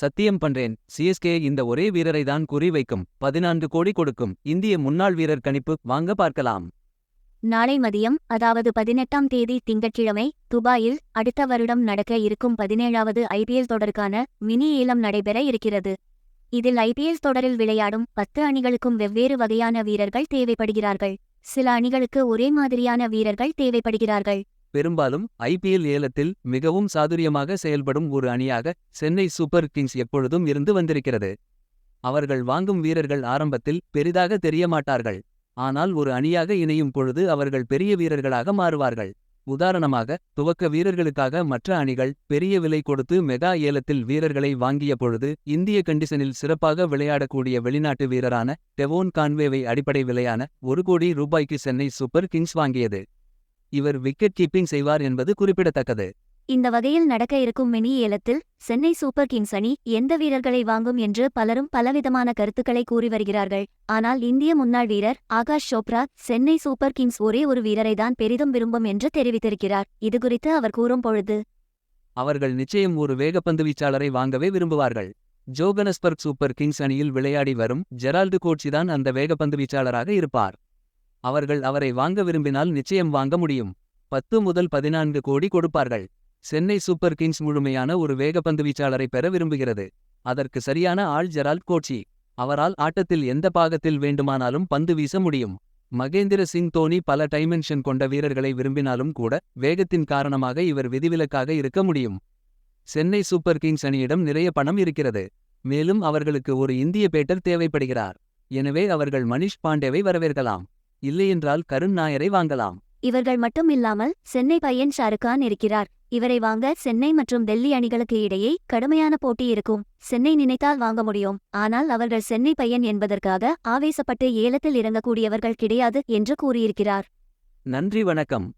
சத்தியம் பண்றேன். சிஎஸ்கே இந்த ஒரே வீரரை தான் குறிவைக்கும். பதினான்கு கோடி கொடுக்கும். இந்திய முன்னாள் வீரர் கணிப்பு. வாங்க பார்க்கலாம். நாளை மதியம் அதாவது பதினெட்டாம் தேதி திங்கட்கிழமை துபாயில் அடுத்த வருடம் நடக்க இருக்கும் பதினேழாவது ஐபிஎல் தொடருக்கான மினி ஏலம் நடைபெற இருக்கிறது. இதில் ஐபிஎல் தொடரில் விளையாடும் பத்து அணிகளுக்கும் வெவ்வேறு வகையான வீரர்கள் தேவைப்படுகிறார்கள். சில அணிகளுக்கு ஒரே மாதிரியான வீரர்கள் தேவைப்படுகிறார்கள். பெரும்பாலும் ஐபிஎல் ஏலத்தில் மிகவும் சாதுரியமாக செயல்படும் ஒரு அணியாக சென்னை சூப்பர் கிங்ஸ் எப்பொழுதும் இருந்து வந்திருக்கிறது. அவர்கள் வாங்கும் வீரர்கள் ஆரம்பத்தில் பெரிதாக தெரிய மாட்டார்கள் ஆனால் ஒரு அணியாக இணையும் பொழுது அவர்கள் பெரிய வீரர்களாக மாறுவார்கள். உதாரணமாக துவக்க வீரர்களுக்காக மற்ற அணிகள் பெரிய விலை கொடுத்து மெகா ஏலத்தில் வீரர்களை வாங்கிய பொழுது இந்திய கண்டிஷனில் சிறப்பாக விளையாடக்கூடிய வெளிநாட்டு வீரரான டெவோன் கான்வேவை அடிப்படை விலையான ஒரு கோடி ரூபாய்க்கு சென்னை சூப்பர் கிங்ஸ் வாங்கியது. இவர் விக்கெட் கீப்பிங் செய்வார் என்பது குறிப்பிடத்தக்கது. இந்த வகையில் நடக்க இருக்கும் மினி ஏலத்தில் சென்னை சூப்பர் கிங்ஸ் அணி எந்த வீரர்களை வாங்கும் என்று பலரும் பலவிதமான கருத்துக்களை கூறி வருகிறார்கள். ஆனால் இந்திய முன்னாள் வீரர் ஆகாஷ் சோப்ரா சென்னை சூப்பர் கிங்ஸ் ஒரே ஒரு வீரரை தான் பெரிதும் விரும்பும் என்று தெரிவித்திருக்கிறார். இதுகுறித்து அவர் கூறும் பொழுது அவர்கள் நிச்சயம் ஒரு வேகப்பந்து வீச்சாளரை வாங்கவே விரும்புவார்கள். ஜோகனஸ்பர்க் சூப்பர் கிங்ஸ் அணியில் விளையாடி வரும் ஜெரால்டு கோட்சிதான் அந்த வேகப்பந்து வீச்சாளராக இருப்பார். அவர்கள் அவரை வாங்க விரும்பினால் நிச்சயம் வாங்க முடியும். பத்து முதல் பதினான்கு கோடி கொடுப்பார்கள். சென்னை சூப்பர் கிங்ஸ் முழுமையான ஒரு வேகப்பந்து வீச்சாளரை பெற விரும்புகிறது. அதற்கு சரியான ஆள் ஜெரால்ட் கோட்சி. அவரால் ஆட்டத்தில் எந்த பாகத்தில் வேண்டுமானாலும் பந்து வீச முடியும். மகேந்திர சிங் தோனி பல டைமென்ஷன் கொண்ட வீரர்களை விரும்பினாலும் கூட வேகத்தின் காரணமாக இவர் விதிவிலக்காக இருக்க முடியும். சென்னை சூப்பர் கிங்ஸ் அணியிடம் நிறைய பணம் இருக்கிறது. மேலும் அவர்களுக்கு ஒரு இந்திய பேட்டர் தேவைப்படுகிறார். எனவே அவர்கள் மணிஷ் பாண்டேவை வரவேற்கலாம். இல்லையென்றால் கருண் நாயரை வாங்கலாம். இவர்கள் மட்டும் இல்லாமல் சென்னை பையன் ஷாருக்கான் இருக்கிறார். இவரை வாங்க சென்னை மற்றும் டெல்லி அணிகளுக்கு இடையே கடுமையான போட்டி இருக்கும். சென்னை நினைத்தால் வாங்க முடியும். ஆனால் அவர்கள் சென்னை பையன் என்பதற்காக ஆவேசப்பட்டு ஏலத்தில் இறங்கக்கூடியவர்கள் கிடையாது என்று கூறியிருக்கிறார். நன்றி வணக்கம்.